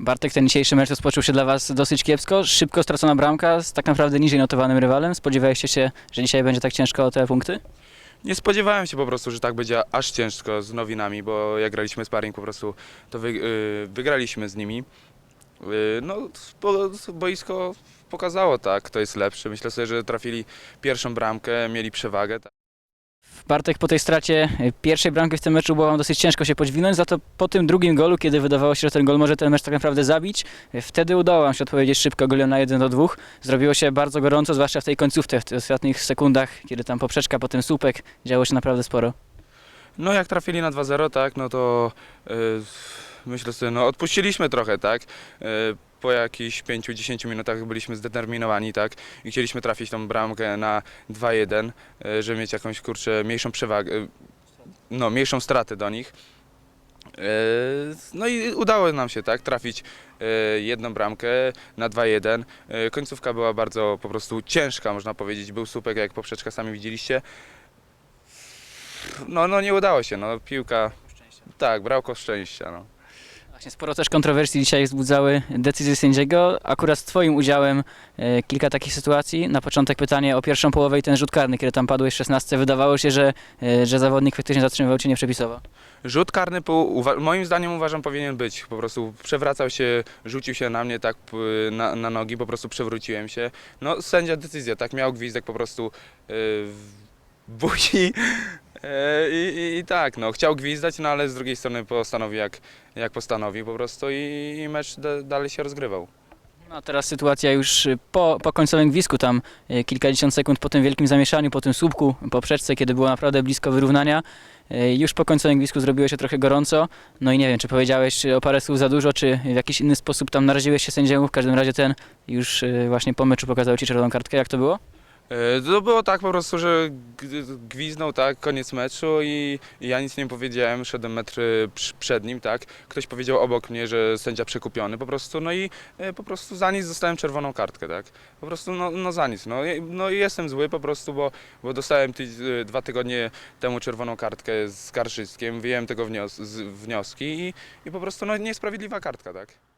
Bartek, ten dzisiejszy mecz rozpoczął się dla Was dosyć kiepsko. Szybko stracona bramka z tak naprawdę niżej notowanym rywalem. Spodziewaliście się, że dzisiaj będzie tak ciężko o te punkty? Nie spodziewałem się po prostu, że tak będzie aż ciężko z nowinami, bo jak graliśmy sparring po prostu, to wy, y, wygraliśmy z nimi. Y, no, bo, boisko pokazało tak, kto jest lepszy. Myślę sobie, że trafili pierwszą bramkę, mieli przewagę. Bartek, po tej stracie y, pierwszej bramki w tym meczu było Wam dosyć ciężko się podźwignąć, za to po tym drugim golu, kiedy wydawało się, że ten gol może ten mecz tak naprawdę zabić, y, wtedy udało Wam się odpowiedzieć szybko golem na 1 do 2. Zrobiło się bardzo gorąco, zwłaszcza w tej końcówce, w tych ostatnich sekundach, kiedy tam poprzeczka, potem słupek, działo się naprawdę sporo. No jak trafili na 2-0, tak, no to y, myślę sobie, no odpuściliśmy trochę, tak. Y, po jakichś 5-10 minutach byliśmy zdeterminowani, tak, i chcieliśmy trafić tą bramkę na 2-1, y, żeby mieć jakąś, kurczę, mniejszą przewagę, no, mniejszą stratę do nich. Y, No i udało nam się, tak, trafić y, jedną bramkę na 2-1. Y, Końcówka była bardzo po prostu ciężka, można powiedzieć. Był słupek, jak poprzeczka sami widzieliście. No, no nie udało się, no piłka, tak, brakło szczęścia, no. Właśnie sporo też kontrowersji dzisiaj wzbudzały decyzje sędziego. Akurat z Twoim udziałem e, kilka takich sytuacji. Na początek pytanie o pierwszą połowę i ten rzut karny, kiedy tam padłeś w 16. Wydawało się, że, e, że zawodnik faktycznie zatrzymywał Cię nieprzepisowo. Rzut karny, po, uwa- moim zdaniem uważam powinien być, po prostu przewracał się, rzucił się na mnie tak p- na, na nogi, po prostu przewróciłem się. No sędzia decyzja, tak, miał gwizdek po prostu yy, w buzi i, i, i tak, no chciał gwizdać, no ale z drugiej strony postanowił jak, jak postanowił po prostu i, i mecz da, dalej się rozgrywał. No a teraz sytuacja już po, po końcowym gwizdku, tam y, kilkadziesiąt sekund po tym wielkim zamieszaniu, po tym słupku, po przeczce, kiedy było naprawdę blisko wyrównania. y, Już po końcowym gwizdku zrobiło się trochę gorąco. No i nie wiem, czy powiedziałeś o parę słów za dużo, czy w jakiś inny sposób tam naraziłeś się sędziemu. W każdym razie ten już właśnie po meczu pokazał Ci czerwoną kartkę. Jak to było? E, To było tak po prostu, że gwiznął, tak, koniec meczu i ja nic nie powiedziałem, szedłem metr przed nim, tak. Ktoś powiedział obok mnie, że sędzia przekupiony po prostu, no i e, po prostu za nic dostałem czerwoną kartkę, tak. Po prostu no, no za nic, no, no jestem zły po prostu, bo, bo dostałem ty, e, dwa tygodnie temu czerwoną kartkę z Karszyskiem, wyjąłem tego wnios- z, wnioski i, i po prostu no niesprawiedliwa kartka, tak.